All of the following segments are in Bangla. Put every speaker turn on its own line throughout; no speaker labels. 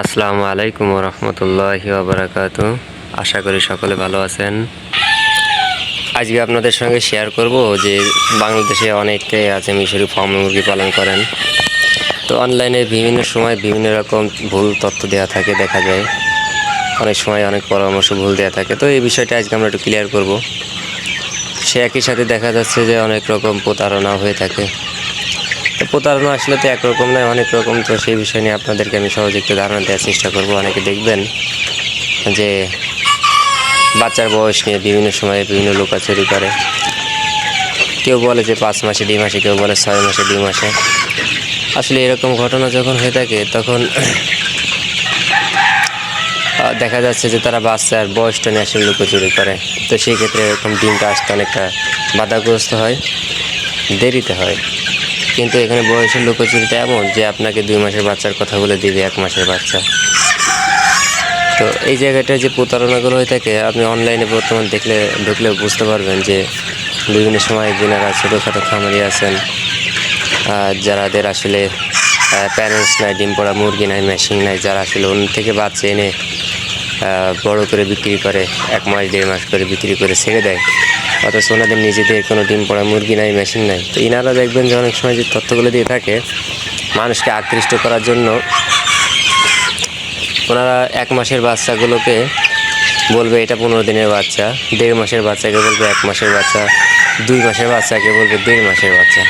আসসালামু আলাইকুম রহমতুল্লাহি বারাকাত আশা করি সকলে ভালো আছেন। আজকে আপনাদের সঙ্গে শেয়ার করব যে বাংলাদেশে অনেকে আছে মিশরি ফার্ম মুরগি পালন করেন। তো অনলাইনে বিভিন্ন সময় বিভিন্ন রকম ভুল তথ্য দেওয়া থাকে দেখা যায়। অনেক সময় অনেক পরামর্শ ভুল দেওয়া থাকে। তো এই বিষয়টা আজকে আমরা একটু ক্লিয়ার করব। সে একই সাথে দেখা যাচ্ছে যে অনেক রকম প্রতারণা হয়ে থাকে। প্রতারণা আসলে তো একরকম নয়, অনেক রকম। তো সেই বিষয় নিয়ে আপনাদেরকে আমি সহজে একটু ধারণা দেওয়ার চেষ্টা করব। অনেকে দেখবেন যে বাচ্চার বয়স নিয়ে বিভিন্ন সময়ে বিভিন্ন লোকাচুরি করে। কেউ বলে যে পাঁচ মাসে ডিম আসে কেউ বলে ছয় মাসে ডিম আসে আসলে এরকম ঘটনা যখন হয়ে থাকে, তখন দেখা যাচ্ছে যে তারা বাচ্চার বয়সটা নিয়ে আসলে লুকোচুরি করে। তো সেই ক্ষেত্রে এরকম ডিমটা আসতে অনেকটা বাধাগ্রস্ত হয়, দেরিতে হয়। কিন্তু এখানে বয়সের লুকোচুরিটা এমন যে আপনাকে দুই মাসের বাচ্চার কথা বলে দিবে এক মাসের বাচ্চা। তো এই জায়গাটায় যে প্রতারণাগুলো হয়ে থাকে আপনি অনলাইনে বর্তমান দেখলে ঢুকলে বুঝতে পারবেন যে বিভিন্ন সময় যিনারা ছোটোখাটো খামারি আছেন আহ, যারাদের আসলে প্যারেন্টস নাই ডিম পড়া মুরগি নাই মেশিন নাই যারা আসলে অন্য থেকে বাচ্চা এনে বড় করে বিক্রি করে, এক মাস, দেড় মাস করে বিক্রি করে ছেড়ে দেয়। অথচ ওনাদের নিজেদের কোনো ডিম পড়া মুরগি নাই, মেশিন নাই। তো ইনারা দেখবেন যে অনেক সময় যে তথ্যগুলো দিয়ে থাকে, মানুষকে আকৃষ্ট করার জন্য ওনারা এক মাসের বাচ্চাগুলোকে বলবে, এটা পনেরো দিনের বাচ্চা। দেড় মাসের বাচ্চাকে বলবে, এক মাসের বাচ্চা। দুই মাসের বাচ্চাকে বলবে, দেড় মাসের বাচ্চা।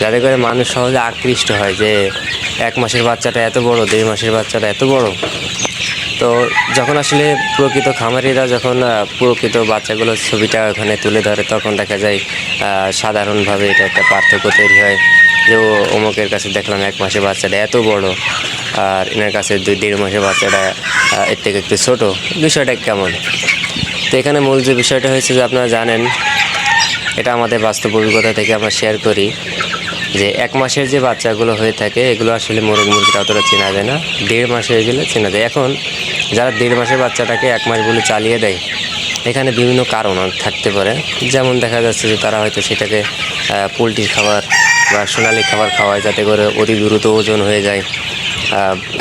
যাতে করে মানুষ সহজে আকৃষ্ট হয় যে, এক মাসের বাচ্চাটা এত বড়, দেড় মাসের বাচ্চাটা এত বড়। তো যখন আসলে প্রকৃত খামারিরা যখন প্রকৃত বাচ্চাগুলোর ছবিটা ওখানে তুলে ধরে, তখন দেখা যায় সাধারণভাবে এটা একটা পার্থক্য তৈরি হয়। যে ও অমুকের কাছে দেখলাম এক মাসের বাচ্চাটা এত বড়, আর এনার কাছে দুই, দেড় মাসে বাচ্চাটা এর থেকে একটু ছোটো, বিষয়টা কেমন? তো এখানে মূল যে বিষয়টা হয়েছে যে আপনারা জানেন, এটা আমাদের বাস্তব অভিজ্ঞতা থেকে আমরা শেয়ার করি। যে এক মাসের যে বাচ্চাগুলো হয়ে থাকে, এগুলো আসলে মোরগ মুরগিটা অতটা চেনা যায় না। দেড় মাস হয়ে গেলে চেনা যায়। এখন যারা দেড় মাসের বাচ্চাটাকে এক মাস বলে চালিয়ে দেয়, এখানে বিভিন্ন কারণ থাকতে পারে। যেমন দেখা যাচ্ছে যে তারা হয়তো সেটাকে পোলট্রির খাবার বা সোনালি খাবার খাওয়ায় যাতে করে অতি দ্রুত ওজন হয়ে যায়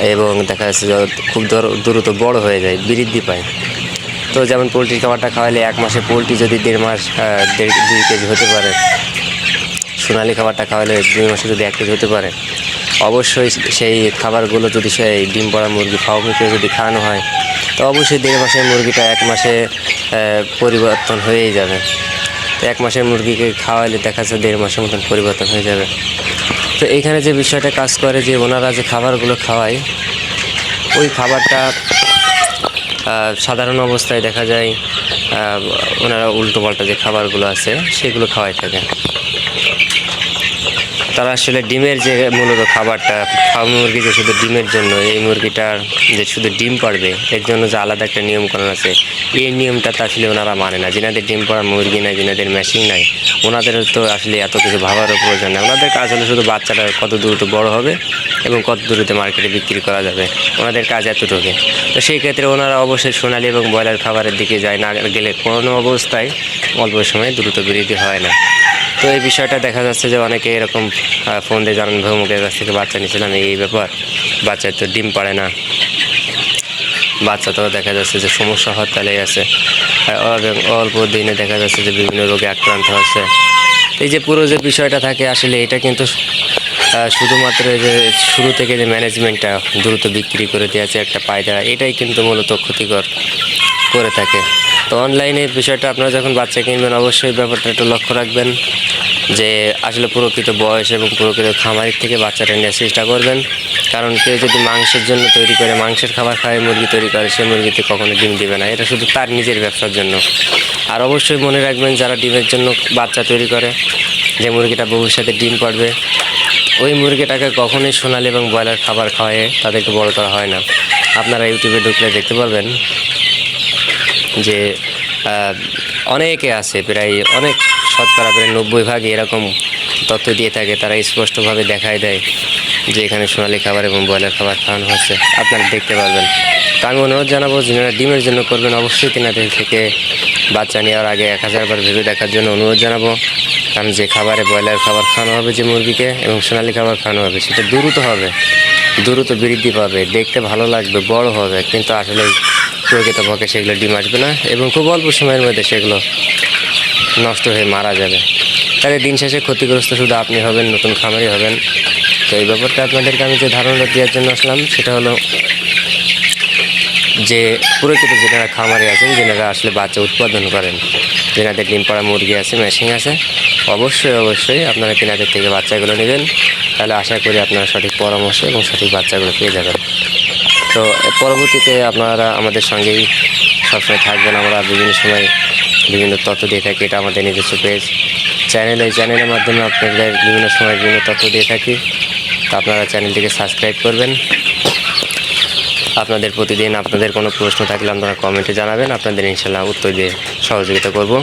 এবং দেখা যাচ্ছে যে খুব দর- দ্রুত বড় হয়ে যায়, বৃদ্ধি পায়। তো যেমন পোলট্রির খাবারটা খাওয়ালে এক মাসে পোলট্রি যদি দেড় মাস দেড়, দুই কেজি হতে পারে সোনালি খাবারটা খাওয়ালে দুই মাসে যদি কেজি হতে পারে, অবশ্যই সেই খাবারগুলো যদি সেই ডিম পড়া মুরগি ফাউমিকে যদি খাওয়ানো হয়, তো অবশ্যই দেড় মাসের মুরগিটা এক মাসে পরিবর্তন হয়েই যাবে। তো এক মাসের মুরগিকে খাওয়ালে দেখা যাচ্ছে দেড় মাসের মতন পরিবর্তন হয়ে যাবে। তো এইখানে যে বিষয়টা কাজ করে যে ওনারা যে খাবারগুলো খাওয়ায়, ওই খাবারটা সাধারণ অবস্থায় দেখা যায় ওনারা উল্টো পাল্টা যে খাবারগুলো আছে, সেগুলো খাওয়াই থাকে। তারা আসলে ডিমের যে মূলত খাবারটা ফার্ম মুরগি যে শুধু ডিমের জন্য, এই মুরগিটার যে শুধু ডিম পারবে, এর জন্য যে আলাদা একটা নিয়মকানুন আছে, এই নিয়মটা তো আসলে ওনারা মানে না। যেনাদের ডিম পাড়া মুরগি নাই, যেনাদের মেশিন নাই, ওনাদের তো আসলে এত কিছু ভাবারও প্রয়োজন নেই। ওনাদের কাজ হলো শুধু বাচ্চাটা কত দ্রুত বড় হবে এবং কত দ্রুত মার্কেটে বিক্রি করা যাবে। ওনাদের কাজ এতটুকু তো সেই ক্ষেত্রে ওনারা অবশ্যই সোনালি এবং ব্রয়লার খাবারের দিকে যায় না গেলে কোনো অবস্থায় অল্প সময়ে দ্রুত বৃদ্ধি হয় না। তো এই বিষয়টা দেখা যাচ্ছে যে অনেকে এরকম ফোন দিয়ে জানান ভৌমুখের কাছ থেকে বাচ্চা নিয়েছিলাম, এই ব্যাপার। বাচ্চার তো ডিম পাড়ে না। বাচ্চা তো দেখা যাচ্ছে যে সমস্যা হরতালে আছে। আর এবং অল্প দিনে দেখা যাচ্ছে যে বিভিন্ন রোগে আক্রান্ত হচ্ছে। এই যে পুরো যে বিষয়টা থাকে, আসলে এটা কিন্তু শুধুমাত্র যে শুরু থেকে যে ম্যানেজমেন্টটা দ্রুত বিক্রি করে দিয়েছে একটা পায়দা এটাই কিন্তু মূলত ক্ষতিকর করে থাকে। তো অনলাইনে বিষয়টা আপনারা যখন বাচ্চা কিনবেন, অবশ্যই ব্যাপারটা একটু লক্ষ্য রাখবেন যে আসলে প্রকৃত বয়স এবং প্রকৃত খামারের থেকে বাচ্চাটা নেওয়ার চেষ্টা করবেন। কারণ কেউ যদি মাংসের জন্য তৈরি করে, মাংসের খাবার খায়, মুরগি তৈরি করে, সে মুরগিতে কখনো ডিম দিবে না। এটা শুধু তার নিজের ব্যবসার জন্য। আর অবশ্যই মনে রাখবেন, যারা ডিমের জন্য বাচ্চা তৈরি করে, যে মুরগিটা ভবিষ্যতে ডিম পাড়বে, ওই মুরগিটাকে কখনোই সোনালি এবং ব্রয়লার খাবার খাওয়ায় তাদেরকে বড় করা হয় না। আপনারা ইউটিউবে ঢুকলে দেখতে পারবেন। যে অনেকে আছে প্রায় অনেক শতকরা প্রায় নব্বই ভাগ এরকম তথ্য দিয়ে থাকে, তারা স্পষ্টভাবে দেখায় দেয় যে এখানে সোনালি খাবার এবং ব্রয়লার খাবার খাওয়ানো হচ্ছে। আপনারা দেখতে পারবেন। তো আমি অনুরোধ জানাব, যারা ডিমের জন্য করবেন অবশ্যই তেনাদের থেকে বাচ্চা নেওয়ার আগে এক হাজারবার ভেবে দেখার জন্য অনুরোধ জানাব। কারণ যে খাবারে ব্রয়লার খাবার খাওয়ানো হবে যে মুরগিকে এবং সোনালি খাবার খাওয়ানো হবে, সেটা দ্রুত হবে, দ্রুত বৃদ্ধি পাবে, দেখতে ভালো লাগবে, বড় হবে, কিন্তু আসলে প্রকৃতপক্ষে সেগুলো ডিম আসবে না এবং খুব অল্প সময়ের মধ্যে সেগুলো নষ্ট হয়ে মারা যাবে। তাহলে দিন শেষে ক্ষতিগ্রস্ত শুধু আপনি হবেন, নতুন খামারি হবেন। তো এই ব্যাপারটা আপনাদেরকে আমি যে ধারণাটা দেওয়ার জন্য আসলাম, সেটা হলো যে প্রকৃত যেনারা খামারি আছেন, যেনারা আসলে বাচ্চা উৎপাদন করেন, যেনাদের ডিম পাড়া, মুরগি আছে, মেশিন আছে, অবশ্যই অবশ্যই আপনারা তেনাদের থেকে বাচ্চাগুলো নেবেন। তাহলে আশা করি আপনারা সঠিক পরামর্শ এবং সঠিক বাচ্চাগুলো পেয়ে যাবেন। তো পরবর্তীতে আপনারা আমাদের সঙ্গেই সবসময় থাকবেন। আমরা বিভিন্ন সময় বিভিন্ন তথ্য দিয়ে থাকি। এটা আমাদের নিজস্ব পেজ। চ্যানেল, এই চ্যানেলের মাধ্যমে আপনাদের বিভিন্ন সময় বিভিন্ন তথ্য দিয়ে থাকি। তো আপনারা চ্যানেলটিকে সাবস্ক্রাইব করবেন। আপনাদের প্রতিদিন আপনাদের কোনো প্রশ্ন থাকলে আপনারা কমেন্টে জানাবেন। আপনাদের ইনশাল্লাহ উত্তর দিয়ে সহযোগিতা করব।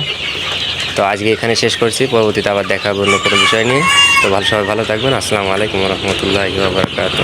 তো আজকে এখানে শেষ করছি। পরবর্তীতে আবার দেখা অন্য কোনো বিষয় নিয়ে। তো ভালো সবাই ভালো থাকবেন। আসসালামু আলাইকুম রহমতুল্লাহ বারকাত